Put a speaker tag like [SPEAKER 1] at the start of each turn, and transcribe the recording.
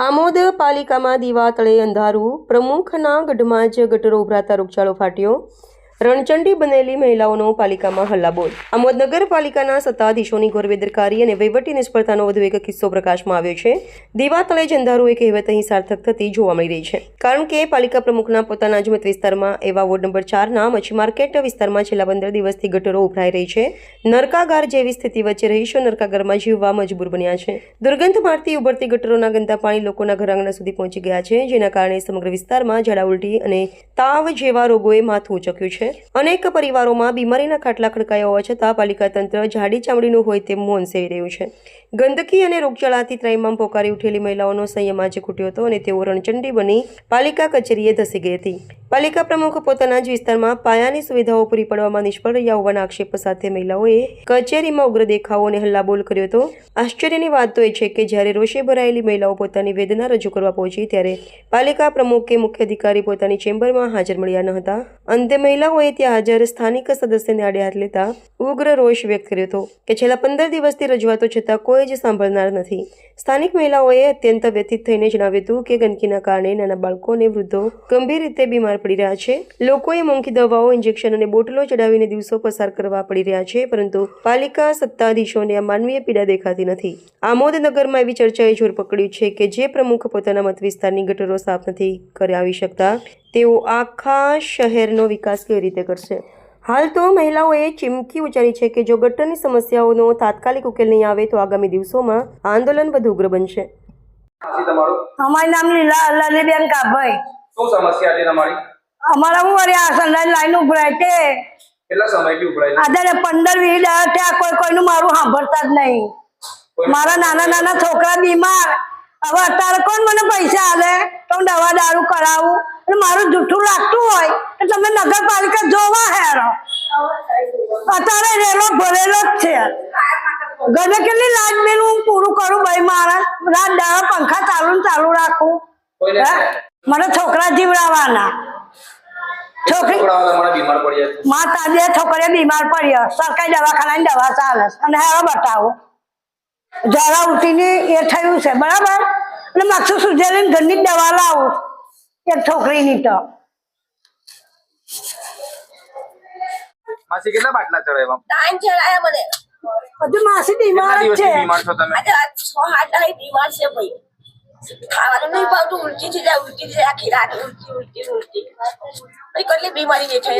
[SPEAKER 1] આમોદ પાલિકામાં દીવા તળે અંધારું. પ્રમુખના ગઢમાં જ ગટરો ઉભરાતા રોગચાળો ફાટ્યો. રણચંડી બનેલી મહિલાઓનો પાલિકામાં હલ્લાબોલ. આમોદ નગરપાલિકાના સત્તાધીશોની ગોરવેદરકારી અને વહીવટી નિષ્ફળતાનો વધુ એક કિસ્સો પ્રકાશમાં આવ્યો છે. દીવા તળે જ અંધારું એ કહેવત અહીં સાર્થક થતી જોવા મળી રહી છે. કારણ કે પાલિકા પ્રમુખના પોતાના જ મત વિસ્તારમાં એવા વોર્ડ નંબર ચારના, મચ્છી માર્કેટ વિસ્તારમાં છેલ્લા પંદર દિવસથી ગટરો ઉભરાઈ રહી છે. નરકાગાર જેવી સ્થિતિ વચ્ચે રહીશો નરકાગારમાં જીવવા મજબૂર બન્યા છે. દુર્ગંધ મારતી ઉભરતી ગટરોના ગંદા પાણી લોકોના ઘર આંગણા સુધી પહોંચી ગયા છે, જેના કારણે સમગ્ર વિસ્તારમાં ઝાડા ઉલટી અને તાવ જેવા રોગોએ માથું ઉચક્યું છે. અનેક પરિવારોમાં બીમારીના ખાટલા ખડકાયા હોવા છતાં પાલિકા તંત્ર જાડી ચામડીનું હોય તેમ મૌન સેવી રહ્યું છે. ગંદકી અને રોગચાળાથી ત્રયમામ પોકારી ઉઠેલી મહિલાઓનો સંયમ આજે ખૂટ્યો હતો અને તેઓ રણચંડી બની પાલિકા કચેરીએ ધસી ગઈ હતી. પાલિકા પ્રમુખ પોતાના જ વિસ્તારમાં પાયાની સુવિધાઓ પૂરી પાડવામાં નિષ્ફળ રહ્યા હોવાના આક્ષેપ સાથે મહિલાઓએ કચેરીમાં ઉગ્ર દેખાવો અને હલ્લાબોલ કર્યો હતો. આશ્ચર્યની વાત તો એ છે કે જ્યારે રોષે ભરાયેલી મહિલાઓ પોતાની વેદના રજૂ કરવા પહોંચી ત્યારે પાલિકા પ્રમુખ કે મુખ્ય અધિકારી પોતાની ચેમ્બરમાં હાજર મળ્યા ન હતા. અંતે મહિલાઓએ ત્યાં હાજર સ્થાનિક સદસ્યને આડે હાથ લેતા ઉગ્ર રોષ વ્યક્ત કર્યો હતો કે છેલ્લા પંદર દિવસથી રજૂઆતો છતાં કોઈ જ સાંભળનાર નથી. સ્થાનિક મહિલાઓએ અત્યંત વ્યથિત થઈને જણાવ્યું હતું કે ગંદકીના કારણે નાના બાળકો અને વૃદ્ધો ગંભીર રીતે બીમાર પડી રહ્યા છે. લોકોએ મોંઘી દવાઓ ઇન્જેક્શન અને બોટલો ચડાવીને દિવસો પસાર કરવા પડી રહ્યા છે પરંતુ પાલિકા સત્તાધીશોને આ માનવીય પીડા દેખાતી નથી. આમોદનગરમાં એવી ચર્ચાએ જોર પકડ્યું છે કે જે પ્રમુખ પોતાના મત વિસ્તારની ગટરો સાફ નથી કરાવી શકતા તેઓ આખા શહેરનો વિકાસ કેવી રીતે કરશે? હાલ તો મહિલાઓએ ચીમકી ઉચ્ચારી છે કે જો ગટરની સમસ્યાઓનો તાત્કાલિક ઉકેલ નહીં આવે તો આગામી દિવસોમાં આંદોલન વધુ ઉગ્ર બનશે.
[SPEAKER 2] અમારું નામ લીલા લલીબેન કાભાઈ.
[SPEAKER 3] શું સમસ્યા છે તમારી?
[SPEAKER 2] અમારા હું આ સંડાસ લાઈન ઉભરાય છે
[SPEAKER 3] કેટલા સમયથી ઉભરાય છે?
[SPEAKER 2] આજે પંદર વીસ દાડા થયા કોઈ કોઈનું મારું સાંભળતા જ નહીં. મારા નાના નાના છોકરા બીમાર. હવે અત્યારે કોણ મને પૈસા આવે તો હું દવા દારૂ કરાવું. અને મારું જૂઠું લાગતું હોય તો તમે નગરપાલિકા જોવા હેરો. અત્યારે રેલો ભરેલો જ છે. ગમે કેટલી લાજ બેન હું પૂરું કરું ભાઈ મારા. રાત દાડા પંખા ચાલુ ને ચાલુ રાખું. હે? મને છોકરા જીવડાવવાના. છોકરી માતા બે છોકરીઓ બીમાર પડ્યો સરકારી દવાખાનાની દવા ચાલે અને હવે બતાવો. જરા ઉઠીને એ થયું છે બરાબર? અને માથું સુધેલી ઘરની દવા લાવું એક છોકરીની તો.
[SPEAKER 3] માસી કેટલા બાટલા ચડાવ્યા
[SPEAKER 4] ટાઈમ ચડાયા મને.
[SPEAKER 2] બધું માસી બીમાર છે.
[SPEAKER 3] તમે?
[SPEAKER 4] આજે બીમાર છે ભાઈ. ખાવાનું નહીં ભાવતું ઉલટી થઈ જાય ઉલટી થઈ જાય આખી રાત ઉલટી ઉલટી ઉલટી ભાઈ કેટલી બીમારી જે છે.